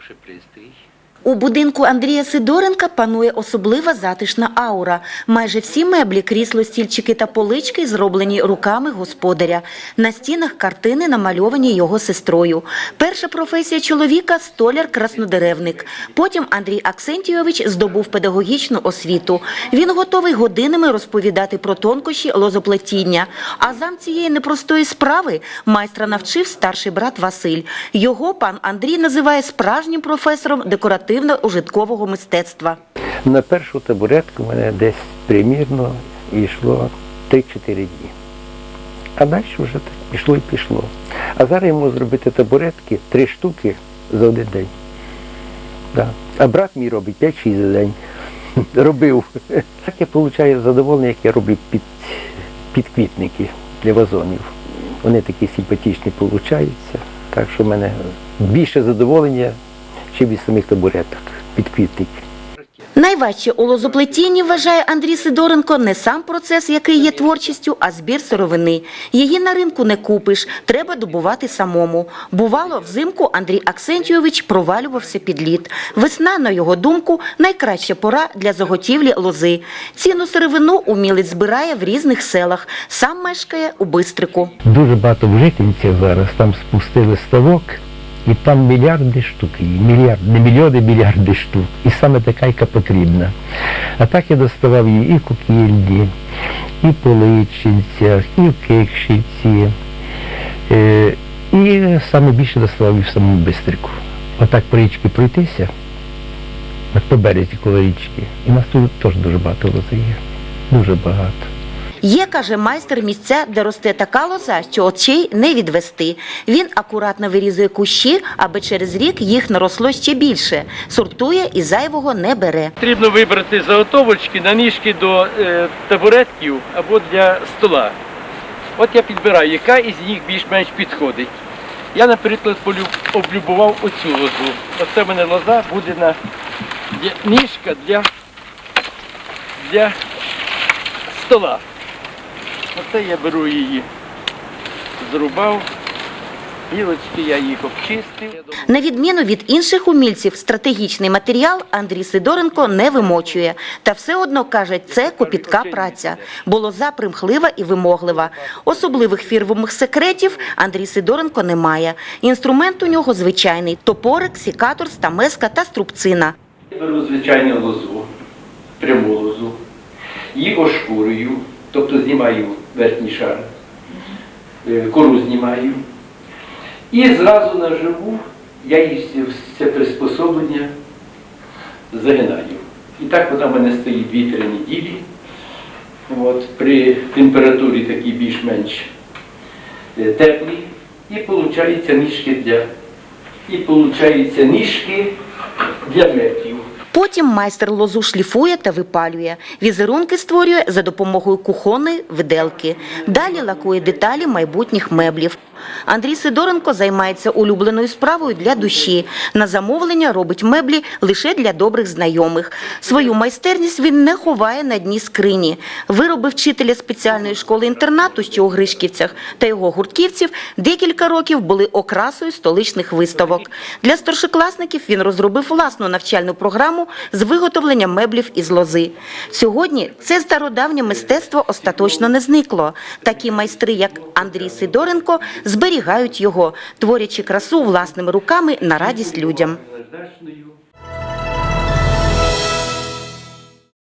ще пристрій. У будинку Андрія Сидоренка панує особлива затишна аура. Майже всі меблі, крісло, стільчики та полички зроблені руками господаря. На стінах картини намальовані його сестрою. Перша професія чоловіка столяр-краснодеревник. Потім Андрій Аксентійович здобув педагогічну освіту. Він готовий годинами розповідати про тонкощі лозоплетіння. А зам цієї непростої справи майстра навчив старший брат Василь. Його пан Андрій називає справжнім професором декоративно-ужиткового мистецтва. На першу табуретку мене десь примірно йшло 3-4 дні. А далі вже так пішло і пішло. А зараз йому зробити табуретки три штуки за один день. А брат мій робить 5-6 за день. Робив. Так я отримую задоволення, як я роблю під, підквітники для вазонів. Вони такі симпатичні получаються. Так що в мене більше задоволення, ніж від самих табуреток, підквітників. Найважче у лозоплетінні, вважає Андрій Сидоренко, не сам процес, який є творчістю, а збір сировини. Її на ринку не купиш, треба добувати самому. Бувало, взимку Андрій Аксентійович провалювався під лід. Весна, на його думку, найкраща пора для заготівлі лози. Ціну сировину умілець збирає в різних селах. Сам мешкає у Бистрику. Дуже багато в зараз там спустили ставок, і там мільярди штук, і мільярд, не мільйони, мільярди штук. І саме така, яка потрібна. А так я доставав її і в Кукільді, і в Поличинцях, і в Кикшиці. Е, і саме більше доставав і в самому Бистрику. Отак по річці пройтися, по березі коло річки. І нас тут теж дуже багато лози є. Дуже багато. Є, каже майстер, місця, де росте така лоза, що очей не відвести. Він акуратно вирізує кущі, аби через рік їх наросло ще більше. Сортує і зайвого не бере. Потрібно вибрати заготовочки на ніжки до е, табуретків або для стола. От я підбираю, яка із них більш-менш підходить. Я, наприклад, облюбував оцю лозу. Оце в мене лоза буде на ніжка для, для стола. Оце я беру її, зрубав, гілочки я їх обчистив. На відміну від інших умільців, стратегічний матеріал Андрій Сидоренко не вимочує. Та все одно, каже, це копітка праця. Бо лоза примхлива і вимоглива. Особливих фірмових секретів Андрій Сидоренко не має. Інструмент у нього звичайний – топорик, сікатор, стамеска та струбцина. Я беру звичайну лозу, пряму лозу, її ошкурюю, тобто знімаю верхній шар, е, кору знімаю. І зразу наживу я все- все приспособлення загинаю. І так вона в мене стоїть 2-3 неділі. От, при температурі такій більш-менш е, теплій. І виходить ніжки для, і виходить ніжки для метрів. Потім майстер лозу шліфує та випалює. Візерунки створює за допомогою кухонної виделки. Далі лакує деталі майбутніх меблів. Андрій Сидоренко займається улюбленою справою для душі. На замовлення робить меблі лише для добрих знайомих. Свою майстерність він не ховає на дні скрині. Вироби вчителя спеціальної школи-інтернату, що у Гришківцях, та його гуртківців декілька років були окрасою столичних виставок. Для старшокласників він розробив власну навчальну програму з виготовлення меблів із лози. Сьогодні це стародавнє мистецтво остаточно не зникло. Такі майстри, як Андрій Сидоренко, зберігають його, творячи красу власними руками на радість людям.